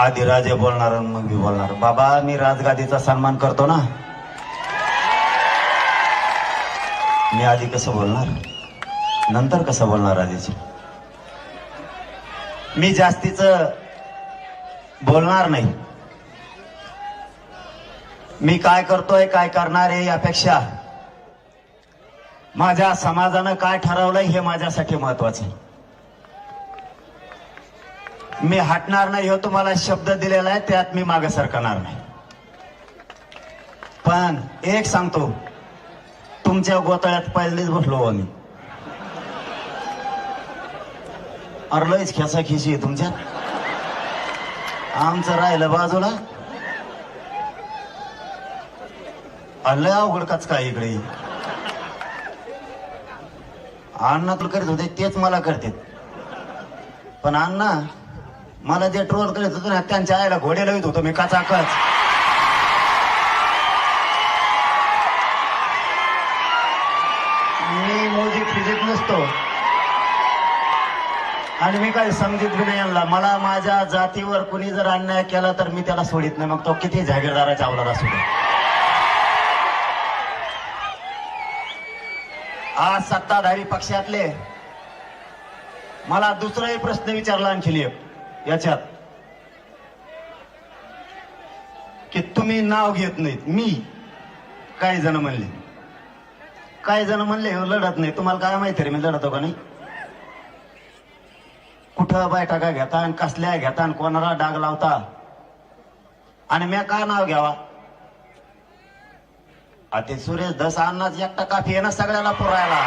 आधी राजे बोलणार आणि मग मी बोलणार. बाबा मी राजगादीचा सन्मान करतो ना. मी आधी कसं बोलणार? नंतर कसं बोलणार आधीची मी जास्तीच बोलणार नाही. मी काय करतोय काय करणार आहे यापेक्षा माझ्या समाजानं काय ठरवलंय हे माझ्यासाठी महत्वाचं आहे. मी हटणार नाही हो तुम्हाला शब्द दिलेला आहे त्यात मी मागे सरकणार नाही. पण एक सांगतो तुमच्या गोतळ्यात पहिलेच बसलो आम्ही मी. खेसा लयच खिशी तुमच्यात. आमचं राहिलं बाजूला. लय अवघड काच काय इकडे. अण्णा तुला करीत होते तेच मला करते पण अण्णा मला जे ट्रोल करत होतं ना त्यांच्या आईला घोडे लावित होतो मी काचा काच मी म्युझिक फिजिक नसतो. आणि मी काही समजित बी नाही आणला मला माझ्या जातीवर कुणी जर अन्याय केला तर मी त्याला सोडित नाही. मग तो किती जागीरदाराच्या अवलाद असू दे आज सत्ताधारी पक्षातले मला दुसराही प्रश्न विचारला आणखी एक. याच्यात. की तुम्ही नाव घेत नाहीत मी. काही जण म्हणले. काही जण म्हणले "हो, लढत नाही. तुम्हाला काय माहिती रे मी लढतो का नाही? कुठं बैठका घेता आणि कसल्या घेता आणि कोणाला डाग लावता? आणि मी काय नाव घ्यावा? अति सुरेश दस अन्नाच एकटा काफी आहे ना सगळ्याला पुरायला.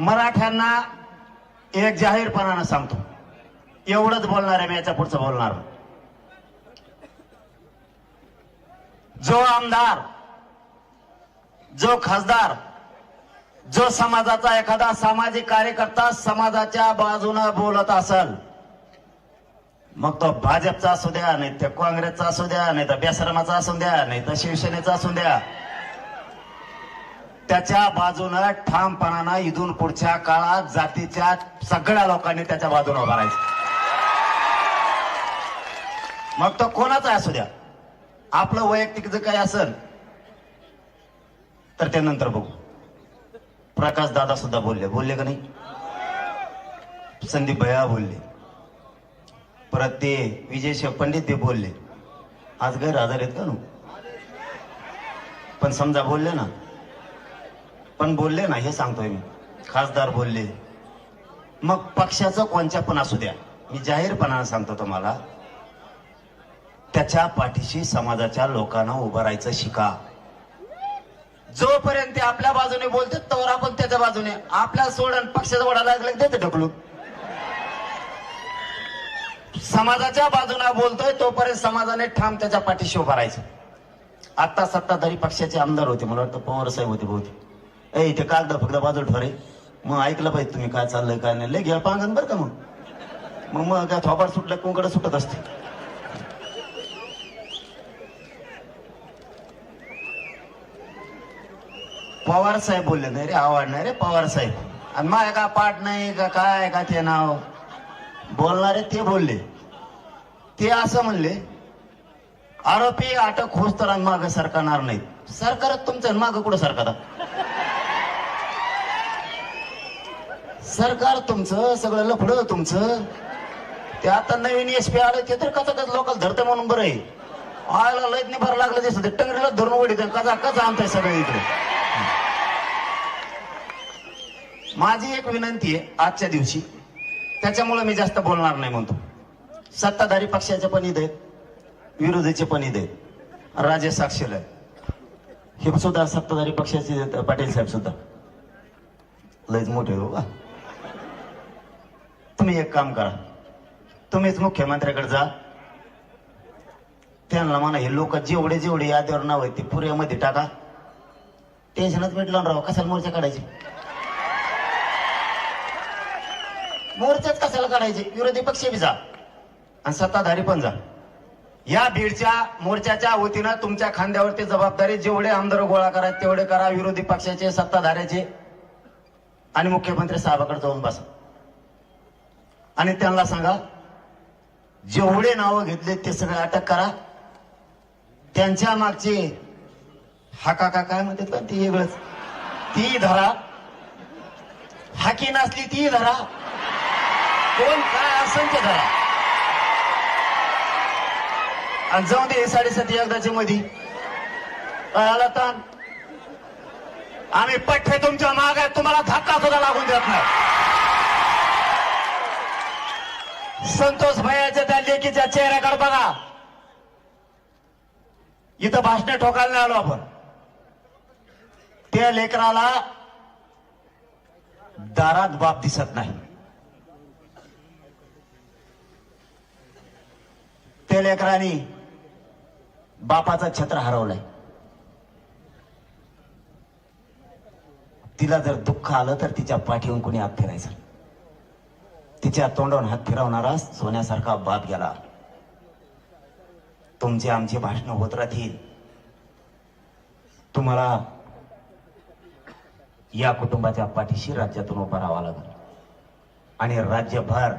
मराठ्यांना एक जाहीरपणानं सांगतो. एवढंच बोलणार आहे मी याच्या पुढचं बोलणार जो आमदार जो खासदार जो समाजाचा एखादा सामाजिक कार्यकर्ता समाजाच्या बाजूनं बोलत असल मग तो भाजपचा असू द्या नाही तर काँग्रेसचा असू द्या नाही तर बेसरमाचा असू द्या नाही तर शिवसेनेचा असू द्या त्याच्या बाजूनं ठामपणानं इथून पुढच्या काळात जातीच्या सगळ्या लोकांनी त्याच्या बाजूनं उभा राहायचं. मग तो कोणाचा असू द्या? आपलं वैयक्तिक जर काही असेल तर ते नंतर बघू. प्रकाश दादा सुद्धा बोलले. बोलले का नाही? संदीप भैया बोलले. परत ते विजय पंडित ते बोलले. आज गैर आजार आहेत का नु? पण समजा बोलले ना पण बोलले ना हे सांगतोय मी. खासदार बोलले. मग पक्षाचं कोणच्या पण असू द्या. मी जाहीरपणानं सांगतो तुम्हाला. त्याच्या पाठीशी समाजाच्या लोकांना उभं राहायचं शिका. जोपर्यंत ते आपल्या बाजूने बोलते तोवर आपण त्याच्या बाजूने. आपल्या सोडून पक्षाचा वडा लागला की देते समाजाच्या बाजूने बोलतोय तोपर्यंत समाजाने ठाम त्याच्या पाठीशी उभा राहायचं. आता सत्ताधारी पक्षाचे आमदार होते मला वाटतं पवार साहेब होते बहुतेक. ए इथे कागद फक्त बाजू ठरे मग ऐकलं पाहिजे तुम्ही काय चाललंय काय नाही. लय घ्या पांगण बरं का मग? मग मग काय थोपाड सुटलं कोणकडे सुटत असते. पवार साहेब बोलले नाही रे आवड नाही रे पवार साहेब. आणि माझ्या का पाठ नाही का काय का ते नाव? बोलणारे ते बोलले. ते असं म्हणले आरोपी अटक होस तर माग सरकारणार नाहीत. सरकार तुमचं माग कुठं सरकार सरकार तुमचं सगळं लफडं तुमचं. ते आता नवीन एस पी आलं ते तर कचा कच लोकल धरतं म्हणून बरं आहे. आयला लयत नाही भर लागलं दिसत टंगरीला धरून ओढीत कचा कचा आणताय सगळे इकडे माझी एक विनंती आहे आजच्या दिवशी. त्याच्यामुळे मी जास्त बोलणार नाही म्हणतो. सत्ताधारी पक्षाचे पण ईद आहेत विरोधीचे पण ईद आहेत. राजे साक्षील आहे हे सुद्धा सत्ताधारी पक्षाचे पाटील साहेब सुद्धा. लयच मोठे हो का तुम्ही एक काम करा. तुम्हीच मुख्यमंत्र्याकडे जा. त्यांना म्हणा हे लोक जेवढे जेवढे यादीवर नाव आहेत ते पुऱ्यामध्ये टाका. टेन्शनच भेटलं राव कशाला मोर्चा काढायचे? मोर्चाच कशाला काढायचे? विरोधी पक्ष बी जा. आणि सत्ताधारी पण जा. या भीडच्या मोर्चाच्या वतीनं तुमच्या खांद्यावरती जबाबदारी जेवढे आमदार गोळा करा तेवढे करा. विरोधी पक्षाचे सत्ताधाऱ्याचे. आणि मुख्यमंत्री साहेबाकडे जाऊन बसा. आणि त्यांना सांगा जेवढे नावं घेतले ते सगळे अटक करा. त्यांच्या मागचे हा काका काय म्हणतात का ती वेगळंच. ती धरा. हाकी नसली ती धरा. कोण काय असेल ते धरा. आणि जाऊ दे साडेसाती एकदाची मधी. आला ताण आम्ही पठ्ठे तुमच्या माग आहे तुम्हाला धक्का सुद्धा लागून देत नाही. संतोष भैयाच्या त्या लेकीच्या चेहऱ्याकडे बघा. इथं भाषण ठोकायला आलो आपण. त्या लेकराला दारात बाप दिसत नाही. त्या लेकरांनी बापाचा छत्र हरवलाय. तिला जर दुःख आलं तर तिच्या पाठीहून कोणी आत फिरायचं. तिच्या तोंडावून हात फिरवणारा सोन्यासारखा बाप गेला. तुमचे आमचे भाषण होत राहतील. तुम्हाला या कुटुंबाच्या पाठीशी राज्यातून उभा राहावा लागेल. आणि राज्यभर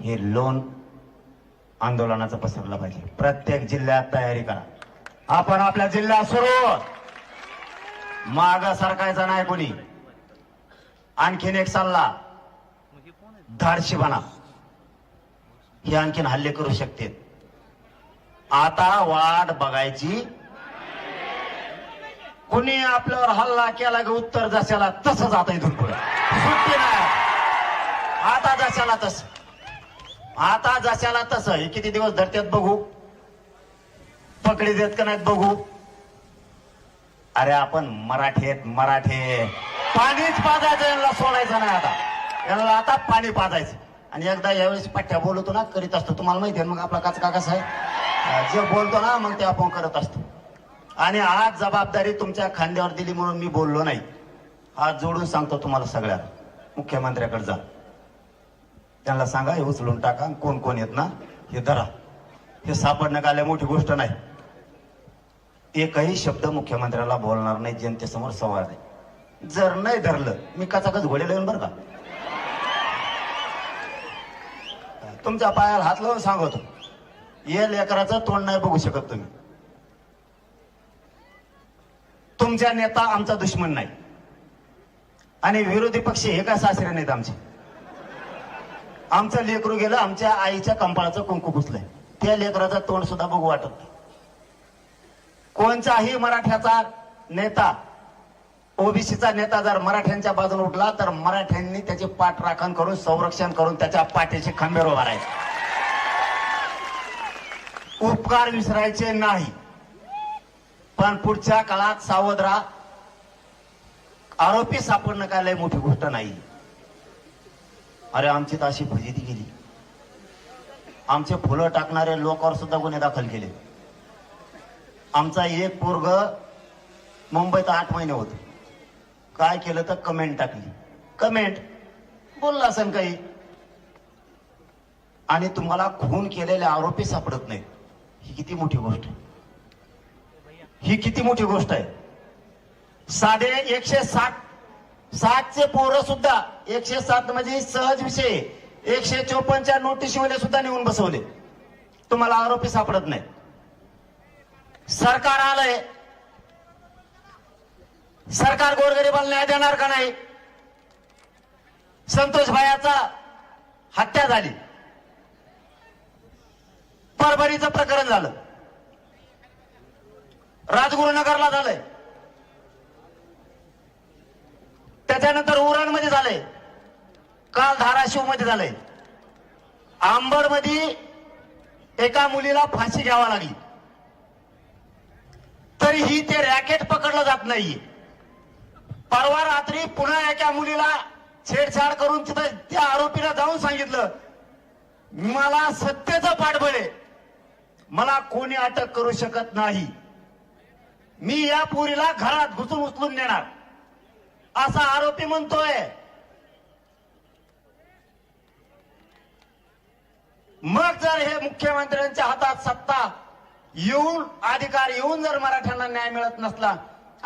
हे लोन आंदोलनाचं पसरलं पाहिजे. प्रत्येक जिल्ह्यात तयारी करा. आपण आपल्या जिल्ह्यात सुरू. माग सरकायचा नाही कोणी. आणखीन एक सल्ला. धाडशीपणा. हे आणखीन हल्ले करू शकते आता वाट बघायची. कुणी आपल्यावर हल्ला केला की उत्तर जशाला तसंच आता इथून पुढे. सुट्टी नाही. आता जशाला तस. आता जशाला तस. हे किती दिवस धरतात बघू? पकडी देत का नाहीत बघू? अरे आपण मराठी आहेत मराठे. पाणीच पाजायचं यांना सोडायचं नाही आता. यांना आता पाणी पाजायचं. आणि एकदा यावेळेस पठ्ठ्या बोलतो ना करीत असतो. तुम्हाला माहिती आहे मग आपला काचका कसा आहे जे बोलतो ना मग ते आपण करत असतो. आणि आज जबाबदारी तुमच्या खांद्यावर दिली म्हणून मी बोललो नाही. आज जोडून सांगतो तुम्हाला सगळ्या मुख्यमंत्र्याकडे जा. त्यांना सांगा हे उचलून टाका. कोण कोण येत ना हे धरा. हे सापडणं आल्या मोठी गोष्ट नाही. एकही शब्द मुख्यमंत्र्याला बोलणार नाही जनतेसमोर संवाद आहे जर नाही धरलं मी कचाकच घोडे लावून बरं का? तुमच्या पायाला हात लावून सांगतो. या लेकराचं तोंड नाही बघू शकत तुम्ही. तुमचा नेता आमचा दुश्मन नाही. आणि विरोधी पक्ष हे काय सासरे नाहीत आमचे? आमचं लेकरू गेलं आमच्या आईच्या कंपाळाचं कुंकू पुसलंय. त्या लेकराचं तोंड सुद्धा बघू वाटत कोणचाही कोणताही मराठ्याचा नेता ओबीसीचा नेता जर मराठ्यांच्या बाजून उठला तर मराठ्यांनी त्याची पाठ राखण करून संरक्षण करून त्याच्या पाठीचे खंबेर उभा राहायचे. उपकार विसरायचे नाही. पण पुढच्या काळात सावध राहा आरोपी सापडणं काय लय मोठी गोष्ट नाही. अरे आमची तर अशी फजिती गेली आमचे फुलं टाकणारे लोकांवर सुद्धा गुन्हे दाखल केले. आमचा एक पोरग मुंबईत आठ महिने होत. काय केलं तर कमेंट टाकली. कमेंट बोलला असेल काही. आणि तुम्हाला खून केलेले आरोपी सापडत नाही ही किती मोठी गोष्ट आहे. ही किती मोठी गोष्ट आहे. साधे एकशे साठ सातचे पोरं सुद्धा एकशे सात म्हणजे सहज विषय. एकशे चोपन्नच्या नोटीसमध्ये सुद्धा नेऊन बसवले. तुम्हाला आरोपी सापडत नाही सरकार आलंय. सरकार गोरगरिबाला न्याय देणार का नाही? संतोष भायाचा हत्या झाली. परभणीचं प्रकरण झालं. राजगुरुनगरला झालंय. त्याच्यानंतर उरणमध्ये झालंय. काल धाराशिवमध्ये झालंय. आंबडमध्ये एका मुलीला फाशी घ्यावा लागली. तरीही ते रॅकेट पकडलं जात नाहीये. परवा रात्री पुन्हा एका मुलीला छेडछाड करून तिथं त्या आरोपीला जाऊन सांगितलं मला सत्तेचं पाठबळ आहे मला कोणी अटक करू शकत नाही. मी या पुरीला घरात घुसून उचलून नेणार. असा आरोपी म्हणतोय. मग जर हे मुख्यमंत्र्यांच्या हातात सत्ता येऊन अधिकार येऊन जर मराठ्यांना न्याय मिळत नसला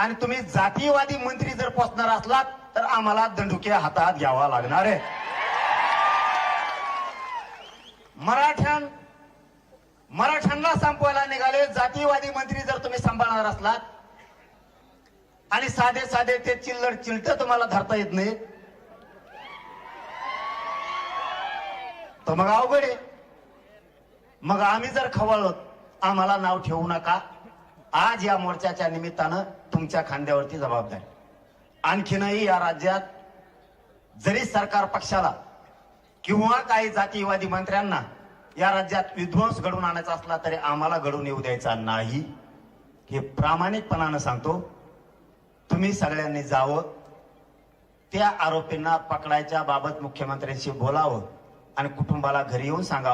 आणि तुम्ही जातीयवादी मंत्री जर पोचणार असलात तर आम्हाला दंडुके हातात घ्यावा लागणार आहे. मराठ्यां मराठ्यांना संपवायला निघाले जातीयवादी मंत्री जर तुम्ही सांभाळणार असलात आणि साधे साधे ते चिल्लर चिलट तुम्हाला धरता येत नाही तर मग अवघड आहे. मग आम्ही जर खवळत आम्हाला नाव ठेवू नका. आज या मोर्चाच्या निमित्तानं तुमच्या खांद्यावरती जबाबदारी. आणखीनही या राज्यात जरी सरकार पक्षाला किंवा काही जातीयवादी मंत्र्यांना या राज्यात विध्वंस घडून आणायचा असला तरी आम्हाला घडून येऊ द्यायचा नाही. हे प्रामाणिकपणानं सांगतो. तुम्ही सगळ्यांनी जावं. त्या आरोपींना पकडायच्या बाबत मुख्यमंत्र्यांशी बोलावं आणि कुटुंबाला घरी येऊन सांगावं.